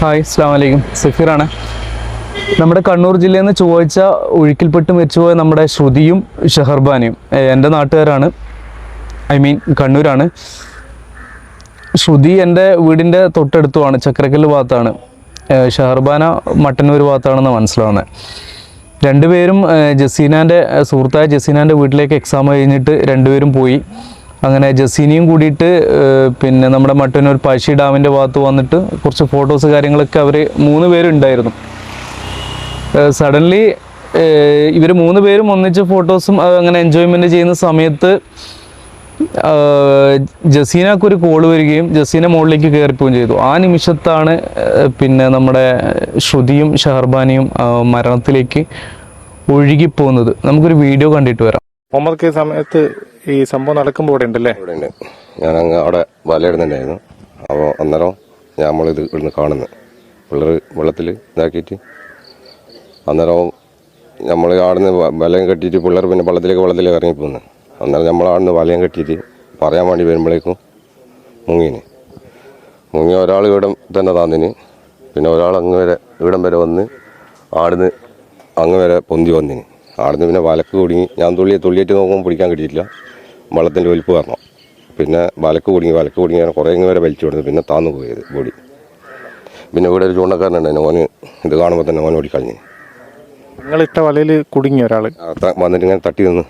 Hi അസ്സാം വലൈക്കും സഫീറാണ്. നമ്മുടെ കണ്ണൂർ ജില്ലയിൽ നിന്ന് ചൊവ്വാഴ്ച ഒഴുക്കിൽപ്പെട്ട് മരിച്ചുപോയ നമ്മുടെ ശ്രുതിയും ഷഹർബാനിയും എന്റെ നാട്ടുകാരാണ്. ഐ മീൻ കണ്ണൂരാണ്. ശ്രുതി എന്റെ വീടിന്റെ തൊട്ടടുത്തുമാണ് ചക്രക്കല്ല് ഭാഗത്താണ്. ഷെഹർബാന മട്ടന്നൂർ ഭാഗത്താണെന്ന് മനസ്സിലാവുന്നത്. രണ്ടുപേരും ജസീനാന്റെ സുഹൃത്തായ ജസീനാന്റെ വീട്ടിലേക്ക് എക്സാം കഴിഞ്ഞിട്ട് രണ്ടുപേരും പോയി. അങ്ങനെ ജസീനിയും കൂടിയിട്ട് പിന്നെ നമ്മുടെ മട്ടന്നൂർ പഴശ്ശി ഡാമിന്റെ ഭാഗത്ത് വന്നിട്ട് കുറച്ച് ഫോട്ടോസ് കാര്യങ്ങളൊക്കെ അവർ മൂന്ന് പേരുണ്ടായിരുന്നു. സഡൻലി ഇവർ മൂന്ന് പേരും ഒന്നിച്ച് ഫോട്ടോസും അങ്ങനെ എൻജോയ്മെന്റ് ചെയ്യുന്ന സമയത്ത് ജസീനക്ക് ഒരു കോൾ വരികയും ജസീന മുകളിലേക്ക് കയറിപ്പോവുകയും ചെയ്തു. ആ നിമിഷത്താണ് പിന്നെ നമ്മുടെ ശ്രുതിയും ഷഹർബാനിയും മരണത്തിലേക്ക് ഒഴുകിപ്പോകുന്നത്. നമുക്കൊരു വീഡിയോ കണ്ടിട്ട് വരാം. കെ സമയത്ത് ഈ സംഭവം നടക്കുമ്പോൾ ഉണ്ടല്ലേ ഞാൻ അങ്ങ് അവിടെ വലയിടുന്നുണ്ടായിരുന്നു. അപ്പോൾ അന്നേരം നമ്മളിത് ഇവിടുന്ന് കാണുന്നു. പിള്ളേർ വെള്ളത്തിൽ ഇതാക്കിയിട്ട് അന്നേരം നമ്മൾ ആടുന്ന് വലയം കെട്ടിയിട്ട് പിള്ളേർ പിന്നെ വെള്ളത്തിലേക്ക് വെള്ളത്തിലേക്ക് ഇറങ്ങിപ്പോന്ന്. അന്നേരം നമ്മൾ ആടുന്ന് വലയം കെട്ടിയിട്ട് പറയാൻ വേണ്ടി വരുമ്പോഴേക്കും മുങ്ങിന്. മുങ്ങി ഒരാൾ ഇവിടം തന്നെ താന്നിന്. പിന്നെ ഒരാൾ അങ്ങ് വരെ ഇവിടം വരെ വന്ന് ആടുന്ന് അങ്ങ് വരെ പൊന്തി വന്നിന്. ആടുന്ന് പിന്നെ വലക്ക് കുടുങ്ങി. ഞാൻ തുള്ളി തുള്ളിയേറ്റ് നോക്കുമ്പോൾ പിടിക്കാൻ കിട്ടിയിട്ടില്ല. വെള്ളത്തിന്റെ ഒലിപ്പ് കാരണം. പിന്നെ വലക്ക് കുടുങ്ങി വലക്ക് കുടുങ്ങി കുറേ ഇങ്ങ് വരെ വലിച്ചു കൊടുത്തു പിന്നെ താന്നു പോയത് ബോഡി. പിന്നെ ഇവിടെ ഒരു ചൂണ്ടക്കാരനുണ്ടായിരുന്നു ഓന് ഇത് കാണുമ്പോൾ തന്നെ ഓൻ ഓടിക്കളഞ്ഞ്. നിങ്ങളിട്ട വലയിൽ കുടുങ്ങി ഒരാൾ വന്നിട്ട് ഇങ്ങനെ തട്ടി നിന്ന്.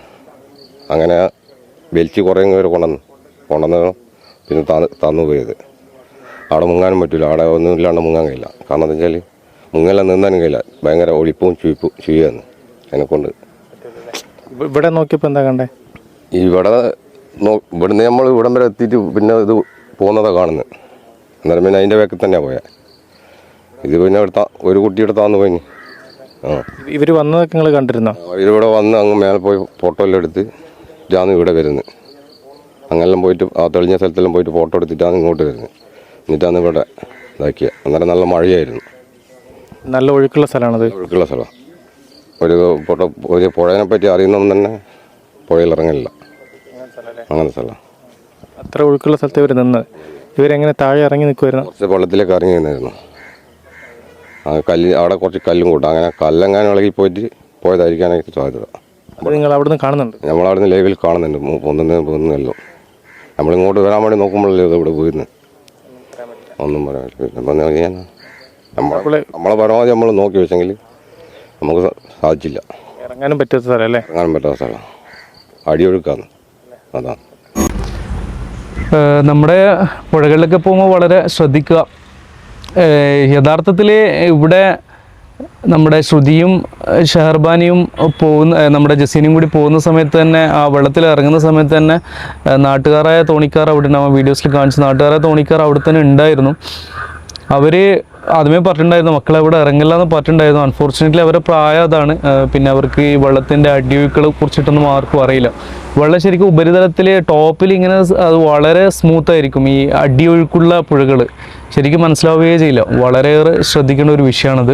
അങ്ങനെ വലിച്ച് കുറേ വരെ കൊണ്ടുവന്നു കൊണ്ടുവന്ന് പിന്നെ താന്ന് താന്നു പോയത് അവിടെ മുങ്ങാനും പറ്റില്ല അവിടെ ഒന്നും ഇല്ലാണ്ട് മുങ്ങാൻ കഴിയില്ല. കാരണം എന്താ വെച്ചാൽ മുങ്ങെല്ലാം നിന്നാനും കഴിയില്ല. ഭയങ്കര ഒളിപ്പും ചുയിപ്പും ചുയ്യാന്ന് അതിനെക്കൊണ്ട് ഇവ- ഇവിടെ നോക്കിയപ്പോൾ എന്താ കണ്ടേ? ഇവിടെ ഇവിടുന്ന് നമ്മൾ ഇവിടം വരെ എത്തിയിട്ട് പിന്നെ ഇത് പോകുന്നതാണ് കാണുന്നത് അന്നേരം പിന്നെ അതിന്റെ വേക്കിൽ തന്നെയാണ് പോയത് ഇത് പിന്നെ എടുത്താ ഒരു കുട്ടിയുടെ താന്ന് പോയി. ആ. ഇവർ വന്നതൊക്കെ നിങ്ങൾ കണ്ടിരുന്നോ? ഇവിടെ വന്ന് അങ്ങ് മേലെ പോയി ഫോട്ടോ എല്ലാം എടുത്ത് ഇതാണ് ഇവിടെ വരുന്നത് അങ്ങനെല്ലാം പോയിട്ട് ആ തെളിഞ്ഞ സ്ഥലത്തെല്ലാം പോയിട്ട് ഫോട്ടോ എടുത്തിട്ടാണ് ഇങ്ങോട്ട് വരുന്നത് എന്നിട്ടാണ് ഇവിടെ ഇതാക്കിയത് അന്നേരം നല്ല മഴയായിരുന്നു. നല്ല ഒഴുക്കുള്ള സ്ഥലമാണത് ഒഴുക്കുള്ള സ്ഥലമാണ് ഒരു പുഴ ഒരു പുഴയെ പറ്റി അറിയുന്നവൻ തന്നെ പുഴയിൽ ഇറങ്ങില്ല അങ്ങനത്തെ സ്ഥലം. അത്ര ഒഴുക്കുള്ള സ്ഥലത്ത് ഇവർ നിന്ന് ഇവരെങ്ങനെ താഴെ ഇറങ്ങി നിൽക്കുമായിരുന്നു കുറച്ച് വെള്ളത്തിലേക്ക് ഇറങ്ങി നിന്നായിരുന്നു ആ കല്ല് അവിടെ കുറച്ച് കല്ലും കൂട്ടും അങ്ങനെ കല്ലെങ്ങാനും ഇളകി പോയിട്ട് പോയതായിരിക്കാനായിട്ട് സാധ്യത. നിങ്ങൾ അവിടുന്ന് കാണുന്നുണ്ട്? നമ്മൾ അവിടുന്ന് ലൈവിൽ കാണുന്നുണ്ട്. ഒന്നും ഒന്നുമല്ലോ നമ്മളിങ്ങോട്ട് വരാൻ വേണ്ടി നോക്കുമ്പോഴല്ലേ ഇത് ഇവിടെ പോയിരുന്നു ഒന്നും പറയാൻ പറ്റില്ല. നമ്മളെ പരമാവധി നമ്മൾ നോക്കി വെച്ചെങ്കിൽ നമുക്ക് സാധിച്ചില്ല. ഇറങ്ങാനും പറ്റാത്ത സ്ഥലം അല്ലേ? ഇറങ്ങാനും പറ്റാത്ത സ്ഥലം. അടിയൊഴുക്കാന്ന് അതാണ് നമ്മുടെ പുഴകളിലൊക്കെ പോകുമ്പോൾ വളരെ ശ്രദ്ധിക്കുക. യഥാർത്ഥത്തിൽ ഇവിടെ നമ്മുടെ ശ്രുതിയും ഷെഹർബാനിയും പോകുന്ന നമ്മുടെ ജസീനും കൂടി പോകുന്ന സമയത്ത് തന്നെ ആ വെള്ളത്തിൽ ഇറങ്ങുന്ന സമയത്ത് തന്നെ നാട്ടുകാരായ തോണിക്കാർ അവിടെ ഉണ്ടാവും. വീഡിയോസിൽ കാണിച്ച നാട്ടുകാരായ തോണിക്കാർ അവിടെ തന്നെ ഉണ്ടായിരുന്നു. അവർ ആദ്യമേ പറഞ്ഞിട്ടുണ്ടായിരുന്നു മക്കളെ അവിടെ ഇറങ്ങില്ല എന്ന് പറഞ്ഞിട്ടുണ്ടായിരുന്നു. അൺഫോർച്ചുനേറ്റ്ലി അവരുടെ പ്രായം അതാണ്. പിന്നെ അവർക്ക് ഈ വെള്ളത്തിന്റെ അടിയൊഴുക്കളെ കുറിച്ചിട്ടൊന്നും ആർക്കും അറിയില്ല. വെള്ളം ശരിക്കും ഉപരിതലത്തിൽ ടോപ്പിൽ ഇങ്ങനെ അത് വളരെ സ്മൂത്ത് ആയിരിക്കും. ഈ അടിയൊഴുക്കുള്ള പുഴകൾ ശരിക്കും മനസ്സിലാവുകയേ ചെയ്യില്ല. വളരെയേറെ ശ്രദ്ധിക്കേണ്ട ഒരു വിഷയമാണത്.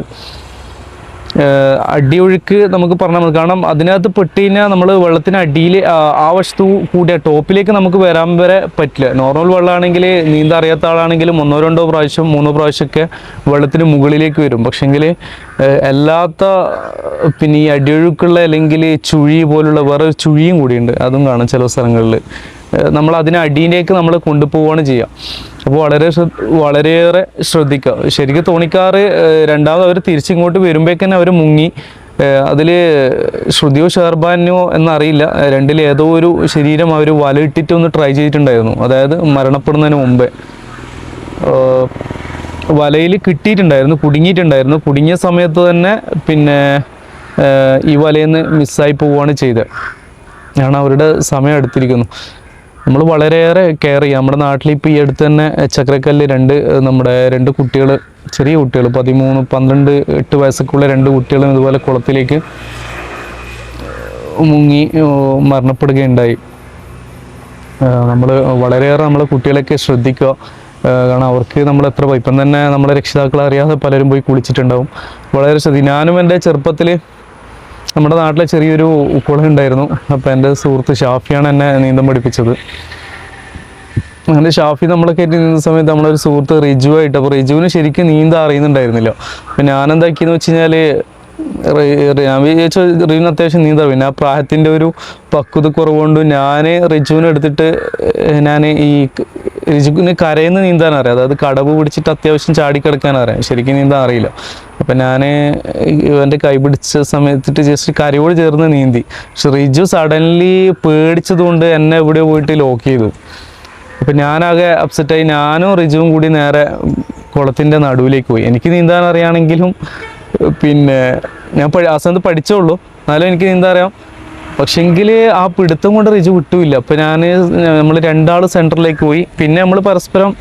അടിയൊഴുക്ക് നമുക്ക് പറഞ്ഞാൽ മതി. കാരണം അതിനകത്ത് പെട്ട് കഴിഞ്ഞാൽ നമ്മൾ വെള്ളത്തിന് അടിയിൽ ആ കൂടിയ ടോപ്പിലേക്ക് നമുക്ക് വരാൻ വരെ പറ്റില്ല. നോർമൽ വെള്ളമാണെങ്കിൽ നീന്താൻ അറിയാത്ത ആളാണെങ്കിലും ഒന്നോ രണ്ടോ പ്രാവശ്യം മൂന്നോ പ്രാവശ്യമൊക്കെ വെള്ളത്തിന് മുകളിലേക്ക് വരും. പക്ഷെങ്കിൽ അല്ലാത്ത പിന്നെ ഈ അടിയൊഴുക്കുള്ള അല്ലെങ്കിൽ ചുഴി പോലുള്ള വേറെ ചുഴിയും കൂടിയുണ്ട്. അതും കാണാം ചില സ്ഥലങ്ങളിൽ നമ്മൾ അതിനെ അടിയിലേക്ക് നമ്മൾ കൊണ്ടുപോവുകയാണ് ചെയ്യുക അപ്പോൾ വളരെ വളരെയേറെ ശ്രദ്ധിക്കുക ശരിക്കും തോണിക്കാറ് രണ്ടാമത് അവർ തിരിച്ചിങ്ങോട്ട് വരുമ്പോഴേക്കന്നെ അവർ മുങ്ങി. അതിൽ ശ്രുതിയോ ഷെർബാനോ എന്നറിയില്ല. രണ്ടിൽ ഏതോ ഒരു ശരീരം അവർ വലയിട്ടിട്ട് ഒന്ന് ട്രൈ ചെയ്തിട്ടുണ്ടായിരുന്നു. അതായത് മരണപ്പെടുന്നതിന് മുമ്പേ. വലയിൽ കിട്ടിയിട്ടുണ്ടായിരുന്നു കുടുങ്ങിയിട്ടുണ്ടായിരുന്നു. കുടുങ്ങിയ സമയത്ത് തന്നെ പിന്നെ ഈ വലയിൽ നിന്ന് മിസ്സായി പോവുകയാണ് ചെയ്തത്. ഞാൻ അവരുടെ സമയം എടുത്തിരിക്കുന്നു നമ്മൾ വളരെയേറെ കെയർ ചെയ്യുക നമ്മുടെ നാട്ടിൽ ഇപ്പോൾ ഈ അടുത്ത് തന്നെ ചക്രക്കല്ല് രണ്ട് നമ്മുടെ രണ്ട് കുട്ടികൾ ചെറിയ കുട്ടികൾ പതിമൂന്ന് പന്ത്രണ്ട് എട്ട് വയസ്സൊക്കെയുള്ള രണ്ട് കുട്ടികളും ഇതുപോലെ കുളത്തിലേക്ക് മുങ്ങി മരണപ്പെടുകയുണ്ടായി. നമ്മൾ വളരെയേറെ നമ്മൾ കുട്ടികളെയൊക്കെ ശ്രദ്ധിക്കുക. കാരണം അവർക്ക് നമ്മൾ എത്ര ഇപ്പം തന്നെ നമ്മളെ രക്ഷിതാക്കൾ അറിയാതെ പലരും പോയി കുളിച്ചിട്ടുണ്ടാവും. വളരെ ശ്രദ്ധി ഞാനും എന്റെ ചെറുപ്പത്തിൽ നമ്മുടെ നാട്ടിലെ ചെറിയൊരു കുളം ഉണ്ടായിരുന്നു അപ്പോൾ എന്റെ സുഹൃത്ത് ഷാഫിയാണ് എന്നെ നീന്തം പഠിപ്പിച്ചത്. അങ്ങനെ ഷാഫി നമ്മളെ കയറ്റി നീന്തുന്ന സമയത്ത് നമ്മളൊരു സുഹൃത്ത് റിജു ആയിട്ട് അപ്പോൾ റിജുവിന് ശരിക്കും നീന്താൻ അറിയുന്നുണ്ടായിരുന്നില്ല. അപ്പം ഞാൻ എന്താക്കിയെന്ന് വെച്ച് കഴിഞ്ഞാൽ ഞാൻ വിചാരിച്ചു റിജുവിന് അത്യാവശ്യം നീന്താ പിന്നെ ആ പ്രായത്തിന്റെ ഒരു പക്വത കുറവുകൊണ്ട് ഞാൻ റിജുവിനെ എടുത്തിട്ട് ഞാൻ ഈ റിജുവിന് കരയുന്ന നീന്താൻ അറിയാം. അതായത് കടവ് പിടിച്ചിട്ട് അത്യാവശ്യം ചാടിക്കിടക്കാൻ അറിയാം. ശരിക്കും നീന്താൻ അറിയില്ല. അപ്പം ഞാൻ ഇവന്റെ കൈ പിടിച്ച സമയത്തിട്ട് ജസ്റ്റ് കരയോട് ചേർന്ന് നീന്തി. പക്ഷെ റിജു സഡൻലി പേടിച്ചതുകൊണ്ട് എന്നെ എവിടെ പോയിട്ട് ലോക്ക് ചെയ്തു. അപ്പം ഞാനാകെ അപ്സെറ്റായി ഞാനും റിജുവും കൂടി നേരെ കുളത്തിന്റെ നടുവിലേക്ക് പോയി. എനിക്ക് നീന്താൻ അറിയാണെങ്കിലും പിന്നെ ഞാൻ ആ സമയത്ത് പഠിച്ചോളൂ എന്നാലും എനിക്ക് നീന്താൻ അറിയാം. പക്ഷെങ്കിൽ ആ പിടുത്തം കൊണ്ട് റിജു വിട്ടുമില്ല അപ്പം ഞാൻ നമ്മൾ രണ്ടാൾ സെന്ററിലേക്ക് പോയി. പിന്നെ നമ്മൾ പരസ്പരം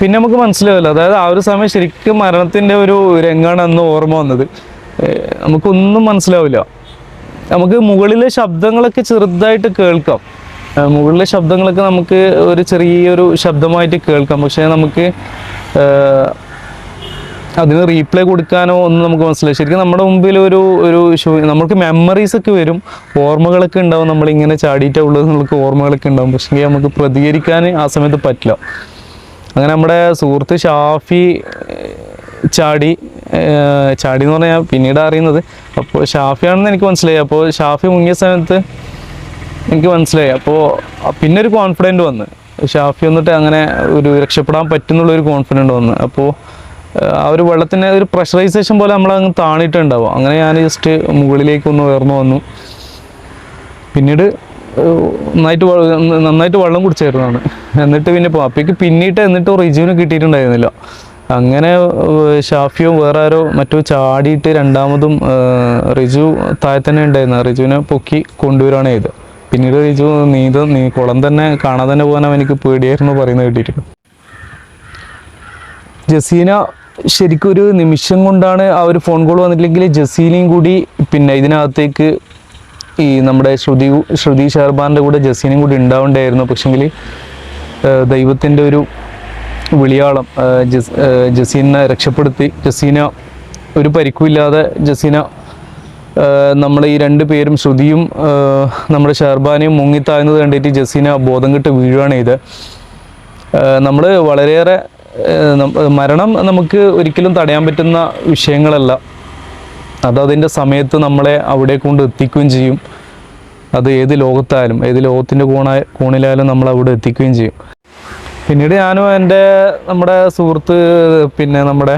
പിന്നെ നമുക്ക് മനസ്സിലാവില്ല. അതായത് ആ ഒരു സമയം ശരിക്കും മരണത്തിന്റെ ഒരു രംഗമാണ് അന്ന് ഓർമ്മ വന്നത്. നമുക്കൊന്നും മനസ്സിലാവില്ല. നമുക്ക് മുകളിലെ ശബ്ദങ്ങളൊക്കെ ചെറുതായിട്ട് കേൾക്കാം. മുകളിലെ ശബ്ദങ്ങളൊക്കെ നമുക്ക് ഒരു ചെറിയൊരു ശബ്ദമായിട്ട് കേൾക്കാം. പക്ഷേ നമുക്ക് അതിന് റീപ്ലേ കൊടുക്കാനോ ഒന്നും നമുക്ക് മനസ്സിലായി ശരിക്കും നമ്മുടെ മുമ്പിൽ ഒരു ഒരു നമുക്ക് മെമ്മറീസ് ഒക്കെ വരും. ഓർമ്മകളൊക്കെ ഉണ്ടാവും നമ്മളിങ്ങനെ ചാടിയിട്ടേ ഉള്ളത് നമുക്ക് ഓർമ്മകളൊക്കെ ഉണ്ടാവും. പക്ഷേ നമുക്ക് പ്രതികരിക്കാൻ ആ സമയത്ത് പറ്റില്ല. അങ്ങനെ നമ്മുടെ സുഹൃത്ത് ഷാഫി ചാടി ചാടി എന്ന് പറഞ്ഞാൽ പിന്നീട് അറിയുന്നത്. അപ്പോൾ ഷാഫിയാണെന്ന് എനിക്ക് മനസ്സിലായി. അപ്പോൾ ഷാഫി മുങ്ങിയ സമയത്ത് എനിക്ക് മനസ്സിലായി. അപ്പോൾ പിന്നെ ഒരു കോൺഫിഡന്റ് വന്ന്. ഷാഫി വന്നിട്ട് അങ്ങനെ ഒരു രക്ഷപ്പെടാൻ പറ്റുന്നുള്ളൊരു കോൺഫിഡന്റ് വന്ന്. അപ്പോൾ ആ ഒരു വെള്ളത്തിന് ഒരു പ്രഷറൈസേഷൻ പോലെ നമ്മൾ അങ്ങ് താണിട്ടുണ്ടാവും. അങ്ങനെ ഞാൻ ജസ്റ്റ് മുകളിലേക്ക് ഒന്ന് ഉയർന്നു വന്നു. പിന്നീട് നന്നായിട്ട് നന്നായിട്ട് വെള്ളം കുടിച്ചായിരുന്നാണ് എന്നിട്ട് പിന്നെ പോ പിന്നീട് പിന്നീട്ട് എന്നിട്ട് റിജുവിന് കിട്ടിയിട്ടുണ്ടായിരുന്നില്ല. അങ്ങനെ ഷാഫിയോ വേറെ ആരോ മറ്റോ ചാടിയിട്ട് രണ്ടാമതും റിജു താഴെ തന്നെ ഉണ്ടായിരുന്നു. റിജുവിനെ പൊക്കി കൊണ്ടുവരികയാണ് ചെയ്തത്. പിന്നീട് റിജു നീന്ത നീ കുളം തന്നെ കാണാതെ തന്നെ പോകാൻ എനിക്ക് പേടിയായിരുന്നു പറയുന്നത് കേട്ടിട്ട് ജസീന ശരിക്കും ഒരു നിമിഷം കൊണ്ടാണ് ആ ഒരു ഫോൺ കോൾ വന്നിട്ടില്ലെങ്കിൽ ജസീനയും കൂടി പിന്നെ ഇതിനകത്തേക്ക് ഈ നമ്മുടെ ശ്രുതി ശ്രുതി ഷെർബാന്റെ കൂടെ ജസീനയും കൂടി ഉണ്ടാവേണ്ടായിരുന്നു. പക്ഷെങ്കിൽ ദൈവത്തിന്റെ ഒരു വിളിയാളം ജസ് ജസീനെ രക്ഷപ്പെടുത്തി. ജസീന ഒരു പരിക്കുമില്ലാതെ ജസീന നമ്മൾ ഈ രണ്ട് പേരും ശ്രുതിയും നമ്മുടെ ഷെർബാനെയും മുങ്ങിത്താഴ്ന്നത് കണ്ടിട്ട് ജസീന ബോധം കെട്ട് വീഴുകയാണ് ചെയ്ത് നമ്മൾ വളരെയേറെ മരണം നമുക്ക് ഒരിക്കലും തടയാൻ പറ്റുന്ന വിഷയങ്ങളല്ല. അത് അതിന്റെ സമയത്ത് നമ്മളെ അവിടെ കൊണ്ട് എത്തിക്കുകയും ചെയ്യും. അത് ഏത് ലോകത്തായാലും ഏത് ലോകത്തിന്റെ കോണായ കോണിലായാലും നമ്മൾ അവിടെ എത്തിക്കുകയും ചെയ്യും. പിന്നീട് ഞാനും എന്റെ നമ്മുടെ സുഹൃത്ത് പിന്നെ നമ്മുടെ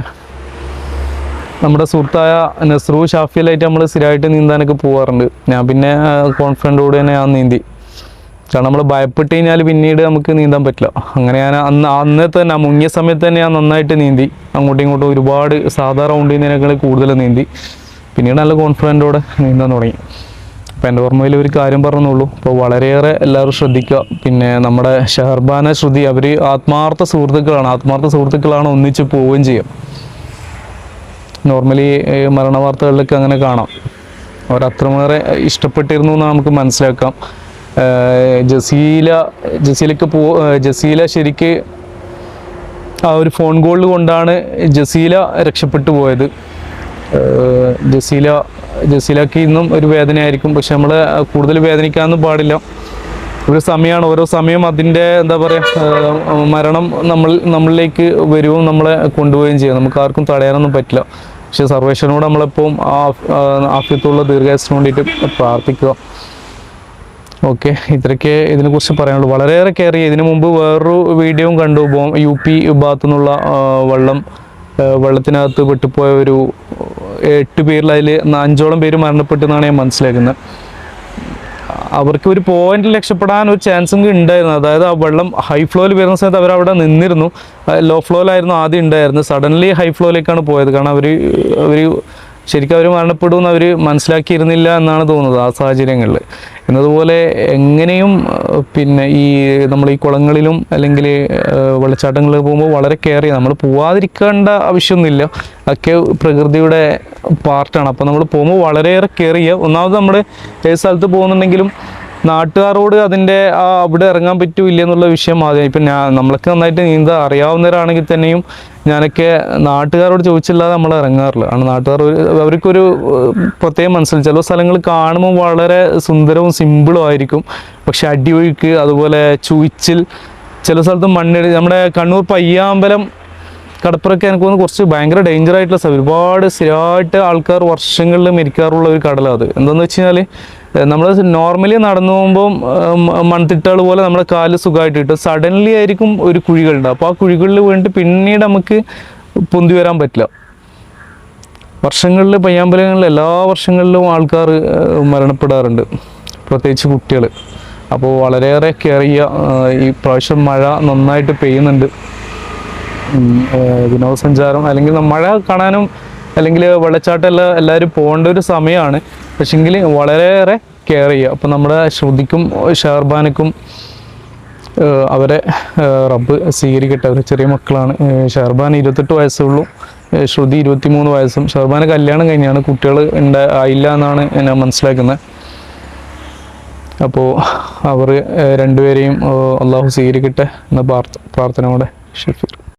നമ്മുടെ സുഹൃത്തായ നസ്രു ഷാഫിയിലായിട്ട് നമ്മൾ സ്ഥിരമായിട്ട് നീന്താനൊക്കെ പോകാറുണ്ട് ഞാൻ പിന്നെ കോൺഫിഡന്റോടെ തന്നെ ഞാൻ നീന്തി. കാരണം നമ്മൾ ഭയപ്പെട്ട് കഴിഞ്ഞാൽ പിന്നീട് നമുക്ക് നീന്താൻ പറ്റില്ല. അങ്ങനെ ഞാൻ അന്ന് അന്നത്തെ തന്നെ മുങ്ങിയ സമയത്ത് തന്നെ ഞാൻ നന്നായിട്ട് നീന്തി. അങ്ങോട്ടും ഇങ്ങോട്ടും ഒരുപാട് സാധാ റൗണ്ട് ചെയ്യുന്നതിനേക്കാൾ കൂടുതൽ നീന്തി. പിന്നീട് നല്ല കോൺഫിഡന്റോടെ നീന്താൻ തുടങ്ങി. അപ്പോൾ എന്റെ ഓർമ്മയിൽ ഒരു കാര്യം പറഞ്ഞുള്ളൂ. അപ്പോൾ വളരെയേറെ എല്ലാവരും ശ്രദ്ധിക്കുക. പിന്നെ നമ്മുടെ ഷഹർബാന ശ്രുതി അവർ ആത്മാർത്ഥ സുഹൃത്തുക്കളാണ്. ആത്മാർത്ഥ സുഹൃത്തുക്കളാണ് ഒന്നിച്ച് പോവുകയും ചെയ്യും. നോർമലി മരണ വാർത്തകളിലൊക്കെ അങ്ങനെ കാണാം. അവർ അത്രമേറെ ഇഷ്ടപ്പെട്ടിരുന്നു എന്ന് നമുക്ക് മനസ്സിലാക്കാം. ജസീല ജസീലക്ക് പോ ജസീല ശരിക്ക് ആ ഒരു ഫോൺ കോളിൽ കൊണ്ടാണ് ജസീല രക്ഷപ്പെട്ടു പോയത്. ജസീല ജസീലക്ക് ഇന്നും ഒരു വേദനയായിരിക്കും. പക്ഷെ നമ്മൾ കൂടുതൽ വേദനിക്കാനൊന്നും പാടില്ല. ഒരു സമയമാണ് ഓരോ സമയം അതിന്റെ എന്താ പറയുക മരണം നമ്മൾ നമ്മളിലേക്ക് വരുവും നമ്മളെ കൊണ്ടുപോവുകയും ചെയ്യും. നമുക്ക് ആർക്കും തടയാനൊന്നും പറ്റില്ല. പക്ഷെ സർവേശ്വരനോട് നമ്മളെപ്പോഴും ആഫ്യത്തുള്ള ദീർഘായുസിന് വേണ്ടിയിട്ട് പ്രാർത്ഥിക്കുക. ഓക്കെ ഇത്രയ്ക്ക് ഇതിനെക്കുറിച്ച് പറയാനുള്ളൂ. വളരെയേറെ ചെയ്യുക ഇതിനു മുമ്പ് വേറൊരു വീഡിയോയും കണ്ടു. ബോ- യു പി ഭാഗത്തു നിന്നുള്ള വെള്ളം വെള്ളത്തിനകത്ത് പെട്ടുപോയ ഒരു എട്ട് പേരിൽ അതിൽ അഞ്ചോളം പേര് മരണപ്പെട്ടു എന്നാണ് ഞാൻ മനസ്സിലാക്കുന്നത്. അവർക്ക് ഒരു പോയിന്റ് രക്ഷപ്പെടാൻ ഒരു ചാൻസും ഉണ്ടായിരുന്നു. അതായത് ആ വെള്ളം ഹൈ ഫ്ലോയിൽ വരുന്ന സമയത്ത് അവർ അവിടെ നിന്നിരുന്നു. ലോ ഫ്ലോയിലായിരുന്നു ആദ്യം ഉണ്ടായിരുന്നത്. സഡൻലി ഹൈ ഫ്ലോയിലേക്കാണ് പോയത്. കാരണം അവർ അവർ ശരിക്കും അവർ മരണപ്പെടുമെന്ന് അവർ മനസ്സിലാക്കിയിരുന്നില്ല എന്നാണ് തോന്നുന്നത് ആ സാഹചര്യങ്ങളിൽ. എന്നതുപോലെ എങ്ങനെയും പിന്നെ ഈ നമ്മൾ ഈ കുളങ്ങളിലും അല്ലെങ്കിൽ വെള്ളച്ചാട്ടങ്ങളിൽ പോകുമ്പോൾ വളരെ കെയർ നമ്മൾ പോവാതിരിക്കേണ്ട ആവശ്യമൊന്നുമില്ല. ഒക്കെ പ്രകൃതിയുടെ പാർട്ടാണ്. അപ്പോൾ നമ്മൾ പോകുമ്പോൾ വളരെയേറെ കെയർ ചെയ്യുക. ഒന്നാമത് നമ്മൾ ഏത് സ്ഥലത്ത് പോകുന്നുണ്ടെങ്കിലും നാട്ടുകാരോട് അതിന്റെ ആ അവിടെ ഇറങ്ങാൻ പറ്റൂല്ല എന്നുള്ള വിഷയം ആദ്യം. ഇപ്പം ഞാൻ നമ്മളൊക്കെ നന്നായിട്ട് നീന്താൻ അറിയാവുന്നവരാണെങ്കിൽ തന്നെയും ഞാനൊക്കെ നാട്ടുകാരോട് ചോദിച്ചില്ലാതെ നമ്മൾ ഇറങ്ങാറില്ല. കാരണം നാട്ടുകാർ അവർക്കൊരു പ്രത്യേകം മനസ്സിൽ ചില സ്ഥലങ്ങൾ കാണുമ്പോൾ വളരെ സുന്ദരവും സിമ്പിളും ആയിരിക്കും. പക്ഷെ അടിയൊഴുക്ക് അതുപോലെ ചുയിച്ചിൽ ചില സ്ഥലത്ത് മണ്ണിടി നമ്മുടെ കണ്ണൂർ പയ്യാമ്പലം കടപ്പുറൊക്കെ എനിക്ക് തോന്നുന്നു കുറച്ച് ഭയങ്കര ഡേഞ്ചർ ആയിട്ടുള്ള സ്ഥലം. ഒരുപാട് സ്ഥിരമായിട്ട് ആൾക്കാർ വർഷങ്ങളിൽ മരിക്കാറുള്ള ഒരു കടലാണ് അത്. എന്താണെന്ന് വെച്ച് കഴിഞ്ഞാൽ നമ്മൾ നോർമലി നടന്നു പോകുമ്പോൾ മൺതിട്ടകൾ പോലെ നമ്മുടെ കാൽ സുഖമായിട്ട് കിട്ടും. സഡൻലി ആയിരിക്കും ഒരു കുഴികളുണ്ടാവും അപ്പോൾ ആ കുഴികളിൽ വീണിട്ട് പിന്നീട് നമുക്ക് പൊന്തി വരാൻ പറ്റില്ല. വർഷങ്ങളിൽ പയ്യാമ്പലങ്ങളിൽ എല്ലാ വർഷങ്ങളിലും ആൾക്കാർ മരണപ്പെടാറുണ്ട്. പ്രത്യേകിച്ച് കുട്ടികൾ അപ്പോൾ വളരെയേറെ കെയർ ചെയ്യുക. ഈ പ്രാവശ്യം മഴ നന്നായിട്ട് പെയ്യുന്നുണ്ട്. വിനോദസഞ്ചാരം അല്ലെങ്കിൽ മഴ കാണാനും അല്ലെങ്കിൽ വെള്ളച്ചാട്ടം എല്ലാം എല്ലാവരും പോകേണ്ട ഒരു സമയമാണ്. പക്ഷെങ്കിൽ വളരെയേറെ കെയർ ചെയ്യുക. അപ്പോൾ നമ്മുടെ ശ്രുതിക്കും ഷെഹർബാനക്കും അവരെ റബ്ബ് സ്വീകരിക്കട്ടെ. അവർ ചെറിയ മക്കളാണ്. ഷെർബാൻ ഇരുപത്തെട്ട് വയസ്സേ ഉള്ളൂ. ഏഹ് ശ്രുതി ഇരുപത്തിമൂന്ന് വയസ്സും. ഷെഹർബാന് കല്യാണം കഴിഞ്ഞാണ്. കുട്ടികൾ ഉണ്ട ആയില്ല എന്നാണ് ഞാൻ മനസ്സിലാക്കുന്നത്. അപ്പോൾ അവർ രണ്ടുപേരെയും അള്ളാഹു സ്വീകരിക്കട്ടെ എന്ന പ്രാർത്ഥ പ്രാർത്ഥനയോടെ ഷഫീർ